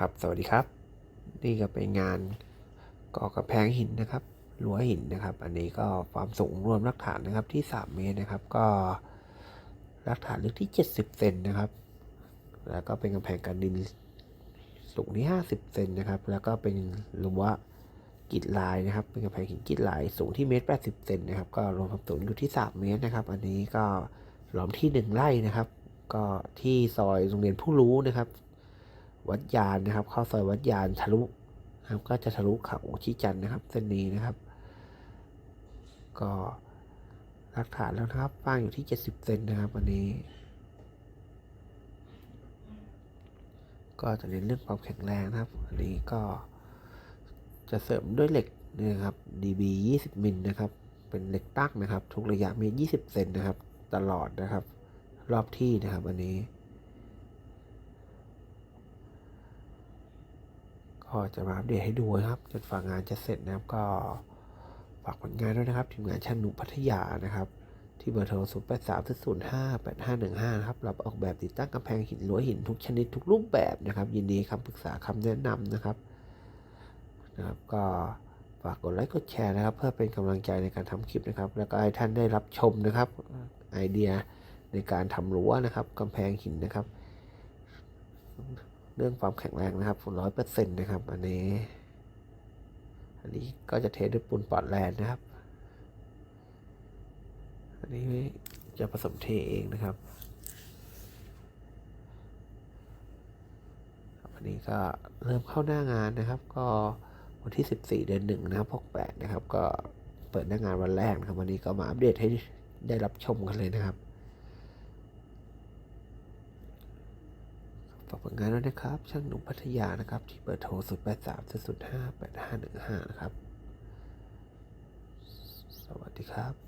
ครับ สวัสดีครับ นี่ก็เป็นงานก่อกระแพงหินนะครับรั้วหินนะครับ อันนี้ก็ความสูงรวมรากฐานนะครับที่ 3 เมตรนะครับ ก็รากฐานลึกที่ 70 เซนนะครับ แล้วก็เป็นกำแพงกันดินสูงที่ 50 เซนนะครับ แล้วก็เป็นรั้วกิดลายนะครับ เป็นกำแพงหินกิดลายสูงที่เมตร 80 เซนนะครับ ก็รวมความสูงอยู่ที่ 3 เมตรนะครับ อันนี้ก็ล้อมที่ 1 ไร่นะครับ ก็ที่ซอยโรงเรียนผู้รู้นะครับ วัดยานนะครับ เข้าซอยวัดยานทะลุนะครับก็จะทะลุเขาชีจันทร์นะครับเส้นนี้นะครับ ก็หลักฐานแล้วนะครับป้างอยู่ที่ 70 เซนนะครับวันนี้ ก็จะเน้นเรื่องความแข็งแรงนะครับอันนี้ก็จะเสริมด้วยเหล็กนะครับ DB 20 มิลนะครับ เป็นเหล็กตั้งนะครับ ทุกระยะเมตร20 เซนนะครับ ตลอดนะครับ รอบที่นะครับอันนี้ ก็จะมาอัปเดตให้ดูนะครับ จนฝากงานจะเสร็จนะครับ ก็ฝากผลงานด้วยนะครับ ทีมงานช่างหนุพัทยานะครับ ที่เบอร์โทร 0 8 3 0 5 8 5 1 5 นะครับ รับออกแบบติดตั้งกำแพงหินรั้วหินทุกชนิดทุกรูปแบบนะครับ ยินดีคำปรึกษาคำแนะนำนะครับนะครับ ก็ฝากกดไลค์กดแชร์นะครับ เพื่อเป็นกำลังใจในการทำคลิปนะครับ แล้วก็ให้ท่านได้รับชมนะครับไอเดียในการทำรั้วนะครับกำแพงหินนะครับ เรื่องความแข็งแรงนะครับร้อยเปอร์เซ็นต์นะครับ อันนี้ อันนี้ก็จะเทด้วยปูนปอร์ตแลนด์นะครับ อันนี้จะผสมเทเองนะครับอันนี้ก็เริ่มเข้าหน้างานนะครับ ก็วันที่ 14 เดือนหนึ่งนะครับ68นะครับ ก็เปิดหน้างานวันแรกนะครับ วันนี้ก็มาอัปเดตให้ได้รับชมกันเลยนะครับ ฝากผลงานด้วยนะครับ ช่างหนุ่มพัทยานะครับ ที่เบอร์โทร 0 8 3 0 0 5 8 5 1 5 นะครับ สวัสดีครับ